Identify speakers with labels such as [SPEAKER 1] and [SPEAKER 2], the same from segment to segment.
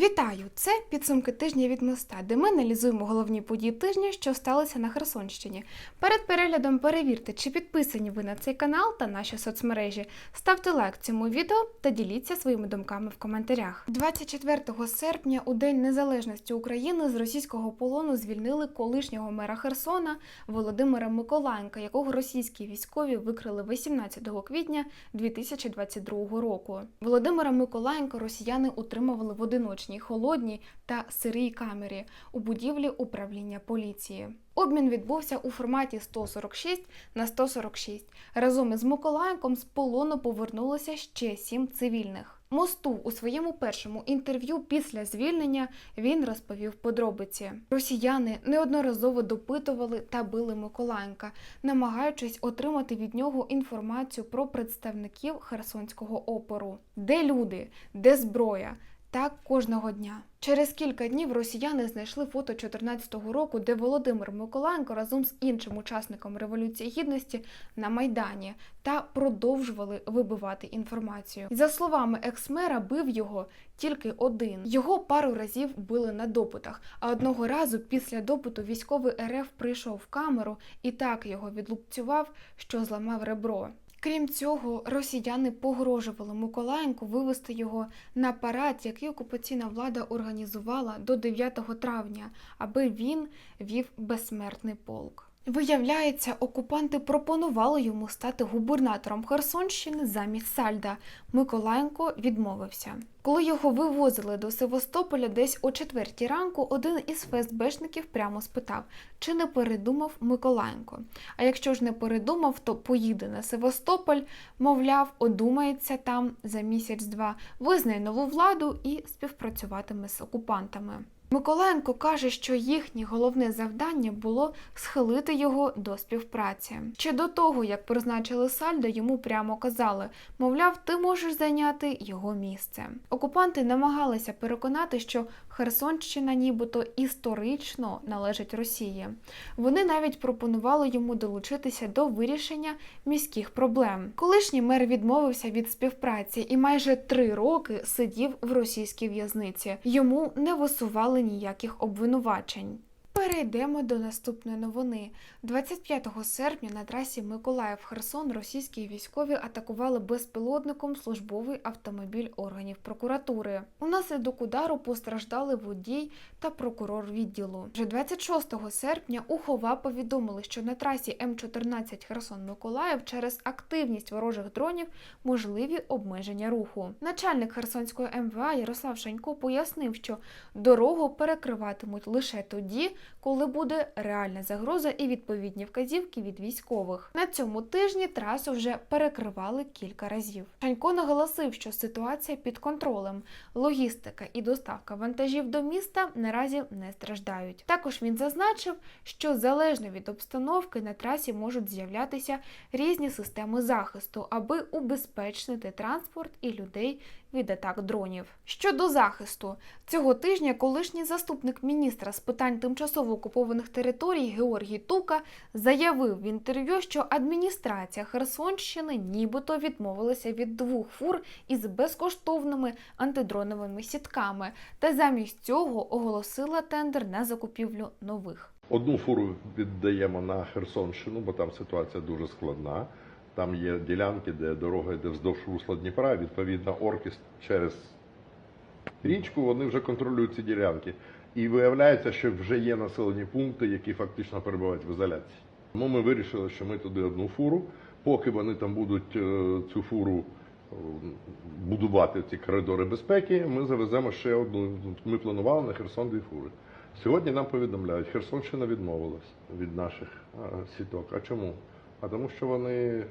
[SPEAKER 1] Вітаю! Це підсумки тижня від моста, де ми аналізуємо головні події тижня, що сталися на Херсонщині. Перед переглядом перевірте, чи підписані ви на цей канал та наші соцмережі. Ставте лайк цьому відео та діліться своїми думками в коментарях. 24 серпня, у День Незалежності України, з російського полону звільнили колишнього мера Херсона Володимира Миколаєнка, якого російські військові викрили 18 квітня 2022 року. Володимира Миколаєнка росіяни утримували в одиночній холодній та сирій камері у будівлі управління поліції. Обмін відбувся у форматі 146 на 146. Разом із Миколаєнком з полону повернулося ще сім цивільних. Мосту у своєму першому інтерв'ю після звільнення він розповів подробиці. Росіяни неодноразово допитували та били Миколаєнка, намагаючись отримати від нього інформацію про представників херсонського опору. Де люди, де зброя? Так кожного дня. Через кілька днів росіяни знайшли фото 14-го року, де Володимир Миколаєнко разом з іншим учасником Революції Гідності на Майдані та продовжували вибивати інформацію. За словами екс-мера, бив його тільки один. Його пару разів били на допитах, а одного разу після допиту військовий РФ прийшов в камеру і так його відлупцював, що зламав ребро. Крім цього, росіяни погрожували Миколаєнку вивести його на парад, який окупаційна влада організувала до 9 травня, аби він вів безсмертний полк. Виявляється, окупанти пропонували йому стати губернатором Херсонщини замість Сальда. Миколаєнко відмовився. Коли його вивозили до Севастополя десь о четвертій ранку, один із ФСБшників прямо спитав, чи не передумав Миколаєнко. А якщо ж не передумав, то поїде на Севастополь, мовляв, одумається там за місяць-два, визнає нову владу і співпрацюватиме з окупантами. Миколаєнко каже, що їхнє головне завдання було схилити його до співпраці. Ще до того, як призначили Сальдо, йому прямо казали: мовляв, ти можеш зайняти його місце. Окупанти намагалися переконати, що Херсонщина, нібито історично належить Росії. Вони навіть пропонували йому долучитися до вирішення міських проблем. Колишній мер відмовився від співпраці і майже три роки сидів в російській в'язниці. Йому не висували ніяких обвинувачень. Перейдемо до наступної новини. 25 серпня на трасі Миколаїв-Херсон російські військові атакували безпілотником службовий автомобіль органів прокуратури. Унаслідок удару постраждали водій та прокурор відділу. Вже 26 серпня у Хова повідомили, що на трасі М14 Херсон-Миколаїв через активність ворожих дронів можливі обмеження руху. Начальник Херсонської МВА Ярослав Шанько пояснив, що дорогу перекриватимуть лише тоді, коли буде реальна загроза і відповідні вказівки від військових. На цьому тижні трасу вже перекривали кілька разів. Шанько наголосив, що ситуація під контролем, логістика і доставка вантажів до міста наразі не страждають. Також він зазначив, що залежно від обстановки на трасі можуть з'являтися різні системи захисту, аби убезпечити транспорт і людей від атак дронів. Щодо захисту, цього тижня колишній заступник міністра з питань тимчасово окупованих територій Георгій Тука заявив в інтерв'ю, що адміністрація Херсонщини нібито відмовилася від двох фур із безкоштовними антидроновими сітками, та замість цього оголосила тендер на закупівлю нових.
[SPEAKER 2] Одну фуру віддаємо на Херсонщину, бо там ситуація дуже складна. Там є ділянки, де дорога йде вздовж русла Дніпра. Відповідно, орки через річку вони вже контролюють ці ділянки. І виявляється, що вже є населені пункти, які фактично перебувають в ізоляції. Тому ми вирішили, що ми туди одну фуру. Поки вони там будуть е, цю фуру е, будувати ці коридори безпеки, ми завеземо ще одну. Ми планували на Херсон дві фури. Сьогодні нам повідомляють, Херсонщина відмовилась від наших е, сіток. А чому? А тому, що вони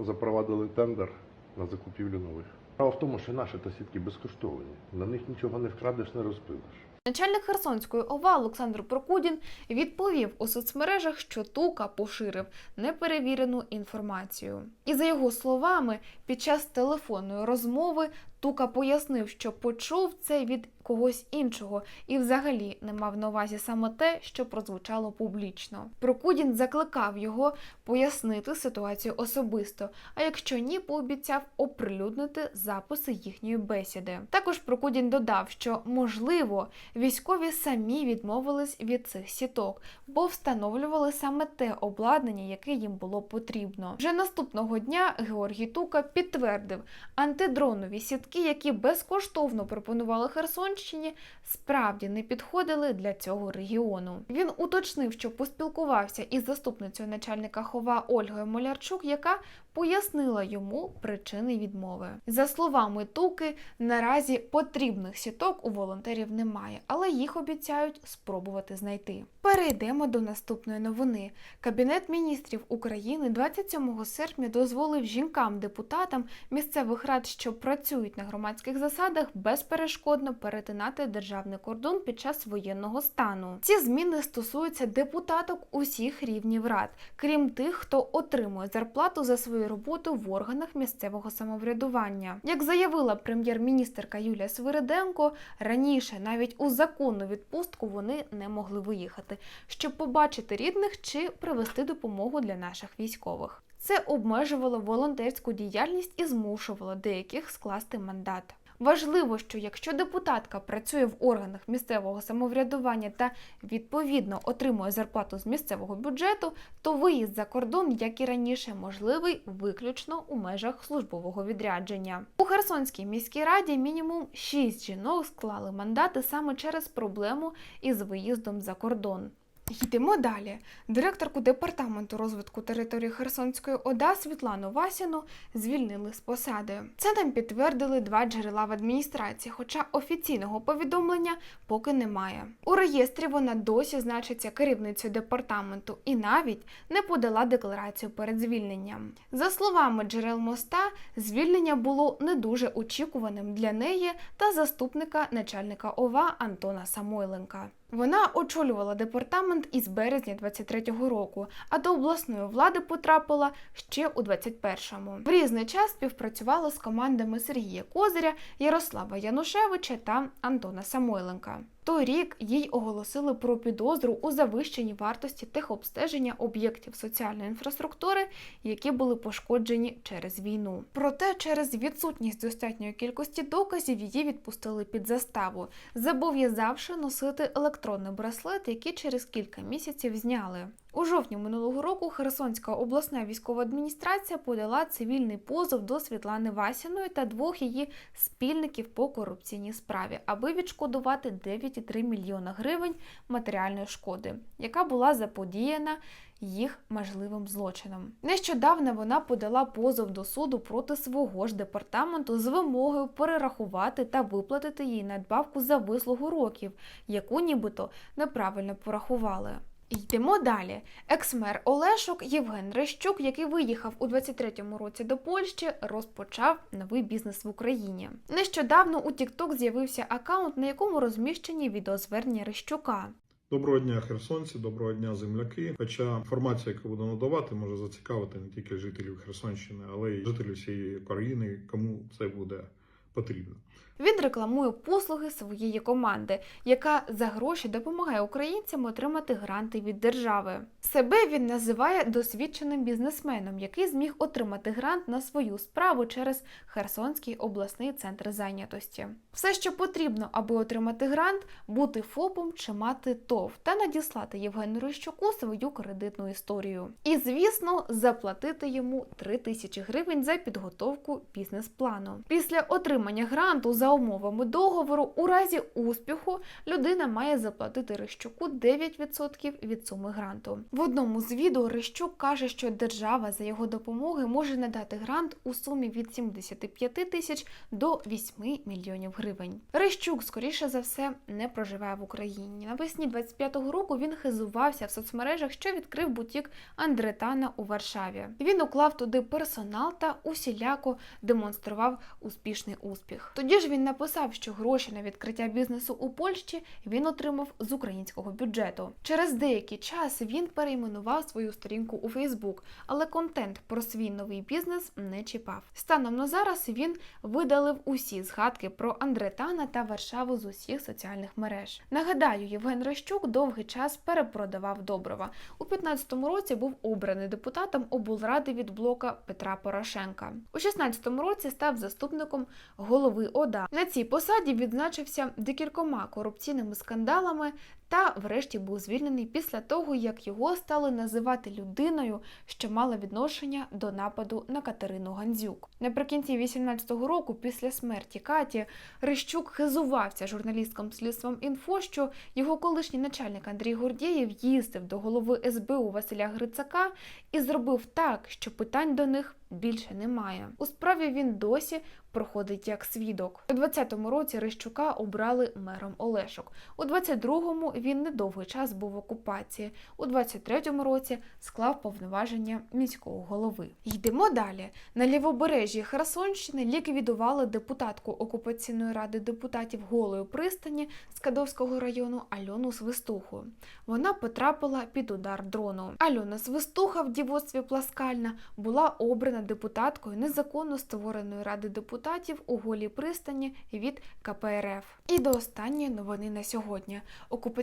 [SPEAKER 2] запровадили тендер на закупівлю нових. Справа в тому, що наші та сітки безкоштовні. На них нічого не вкрадеш, не розпилиш.
[SPEAKER 1] Начальник Херсонської ОВА Олександр Прокудін відповів у соцмережах, що Тука поширив неперевірену інформацію. І за його словами, під час телефонної розмови Тука пояснив, що почув це від когось іншого і взагалі не мав на увазі саме те, що прозвучало публічно. Прокудін закликав його пояснити ситуацію особисто, а якщо ні, пообіцяв оприлюднити записи їхньої бесіди. Також Прокудін додав, що можливо військові самі відмовились від цих сіток, бо встановлювали саме те обладнання, яке їм було потрібно. Вже наступного дня Георгій Тука підтвердив, антидронові сітки, які безкоштовно пропонували Херсонщині, справді не підходили для цього регіону. Він уточнив, що поспілкувався із заступницею начальника хова Ольгою Молярчук, яка пояснила йому причини відмови. За словами Туки, наразі потрібних сіток у волонтерів немає, але їх обіцяють спробувати знайти. Перейдемо до наступної новини. Кабінет міністрів України 27 серпня дозволив жінкам-депутатам місцевих рад, що працюють на громадських засадах, безперешкодно перетинати державний кордон під час воєнного стану. Ці зміни стосуються депутаток усіх рівнів рад, крім тих, хто отримує зарплату за свою роботу в органах місцевого самоврядування. Як заявила прем'єр-міністерка Юлія Свириденко, раніше навіть у законну відпустку вони не могли виїхати, щоб побачити рідних чи привезти допомогу для наших військових. Це обмежувало волонтерську діяльність і змушувало деяких скласти мандат. Важливо, що якщо депутатка працює в органах місцевого самоврядування та відповідно отримує зарплату з місцевого бюджету, то виїзд за кордон, як і раніше, можливий виключно у межах службового відрядження. У Херсонській міській раді мінімум 6 жінок склали мандати саме через проблему із виїздом за кордон. Йдемо далі. Директорку департаменту розвитку території Херсонської ОДА Світлану Васіну звільнили з посади. Це нам підтвердили два джерела в адміністрації, хоча офіційного повідомлення поки немає. У реєстрі вона досі значиться керівницею департаменту і навіть не подала декларацію перед звільненням. За словами джерел моста, звільнення було не дуже очікуваним для неї та заступника начальника ОВА Антона Самойленка. Вона очолювала департамент із березня 23-го року, а до обласної влади потрапила ще у 21-му. В різний час співпрацювала з командами Сергія Козиря, Ярослава Янушевича та Антона Самойленка. Той рік їй оголосили про підозру у завищенні вартості техобстеження об'єктів соціальної інфраструктури, які були пошкоджені через війну. Проте через відсутність достатньої кількості доказів її відпустили під заставу, зобов'язавши носити електронний браслет, який через кілька місяців зняли. У жовтні минулого року Херсонська обласна військова адміністрація подала цивільний позов до Світлани Васіної та двох її спільників по корупційній справі, аби відшкодувати 9,3 мільйона гривень матеріальної шкоди, яка була заподіяна їх можливим злочином. Нещодавно вона подала позов до суду проти свого ж департаменту з вимогою перерахувати та виплатити їй надбавку за вислугу років, яку нібито неправильно порахували. Йдемо далі. Екс-мер Олешок Євген Рещук, який виїхав у 23-му році до Польщі, розпочав новий бізнес в Україні. Нещодавно у TikTok з'явився аккаунт, на якому розміщені відеозвернення Рещука.
[SPEAKER 3] Доброго дня, херсонці, доброго дня, земляки. Хоча інформація, яку буду надавати, може зацікавити не тільки жителів Херсонщини, але й жителів всієї України, кому це буде потрібно.
[SPEAKER 1] Він рекламує послуги своєї команди, яка за гроші допомагає українцям отримати гранти від держави. Себе він називає досвідченим бізнесменом, який зміг отримати грант на свою справу через Херсонський обласний центр зайнятості. Все, що потрібно, аби отримати грант, бути ФОПом чи мати ТОВ та надіслати Євгену Рищуку свою кредитну історію. І, звісно, заплатити йому 3 тисячі гривень за підготовку бізнес-плану. Після отримання гранту за умовами договору, у разі успіху людина має заплатити Рищуку 9% від суми гранту. В одному з відео Рищук каже, що держава за його допомоги може надати грант у сумі від 75 тисяч до 8 мільйонів гривень. Рищук, скоріше за все, не проживає в Україні. Навесні 25-го року він хизувався в соцмережах, що відкрив бутік Андретана у Варшаві. Він уклав туди персонал та усіляко демонстрував успішний успіх. Тоді ж він написав, що гроші на відкриття бізнесу у Польщі він отримав з українського бюджету. Через деякий час він перейменував свою сторінку у Фейсбук, але контент про свій новий бізнес не чіпав. Станом на зараз він видалив усі згадки про Андретана та Варшаву з усіх соціальних мереж. Нагадаю, Євген Рещук довгий час перепродавав Доброва. У 15-му році був обраний депутатом облради від блока Петра Порошенка. У 16-му році став заступником голови ОДА. На цій посаді відзначився декількома корупційними скандалами та, врешті, був звільнений після того, як його стали називати людиною, що мала відношення до нападу на Катерину Гандзюк. Наприкінці 18-го року, після смерті Каті, Рищук хизувався журналісткам слідством інфо, що його колишній начальник Андрій Гордєєв їздив до голови СБУ Василя Грицака і зробив так, що питань до них більше немає. У справі він досі проходить як свідок. У 20-му році Рищука обрали мером Олешок. У 22-му він недовгий час був в окупації. У 23-му році склав повноваження міського голови. Йдемо далі. На лівобережжі Херсонщини ліквідували депутатку окупаційної ради депутатів Голої пристані з Кадовського району Альону Свистуху. Вона потрапила під удар дрону. Альона Свистуха в дівоцтві Пласкальна була обрана депутаткою незаконно створеної ради депутатів у голій пристані від КПРФ. І до останньої новини на сьогодні.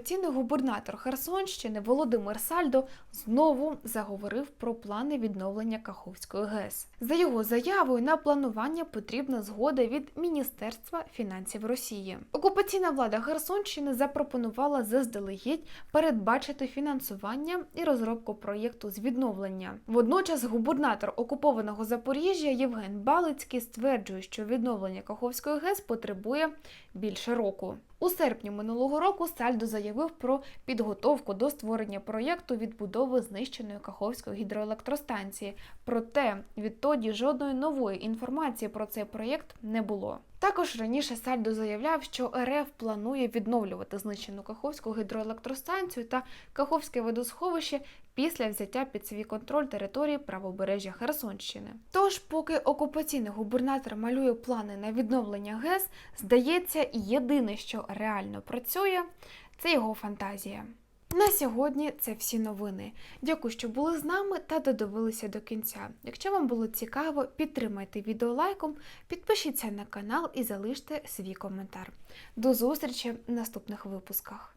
[SPEAKER 1] Окупаційний губернатор Херсонщини Володимир Сальдо знову заговорив про плани відновлення Каховської ГЕС. За його заявою на планування потрібна згода від Міністерства фінансів Росії. Окупаційна влада Херсонщини запропонувала заздалегідь передбачити фінансування і розробку проєкту з відновлення. Водночас губернатор окупованого Запоріжжя Євген Балицький стверджує, що відновлення Каховської ГЕС потребує більше року. У серпні минулого року Сальдо заявив про підготовку до створення проєкту відбудови знищеної Каховської гідроелектростанції. Проте відтоді жодної нової інформації про цей проєкт не було. Також раніше Сальдо заявляв, що РФ планує відновлювати знищену Каховську гідроелектростанцію та Каховське водосховище після взяття під свій контроль території правобережжя Херсонщини. Тож, поки окупаційний губернатор малює плани на відновлення ГЕС, здається, єдине, що реально працює, це його фантазія. На сьогодні це всі новини. Дякую, що були з нами та додивилися до кінця. Якщо вам було цікаво, підтримайте відео лайком, підпишіться на канал і залиште свій коментар. До зустрічі в наступних випусках.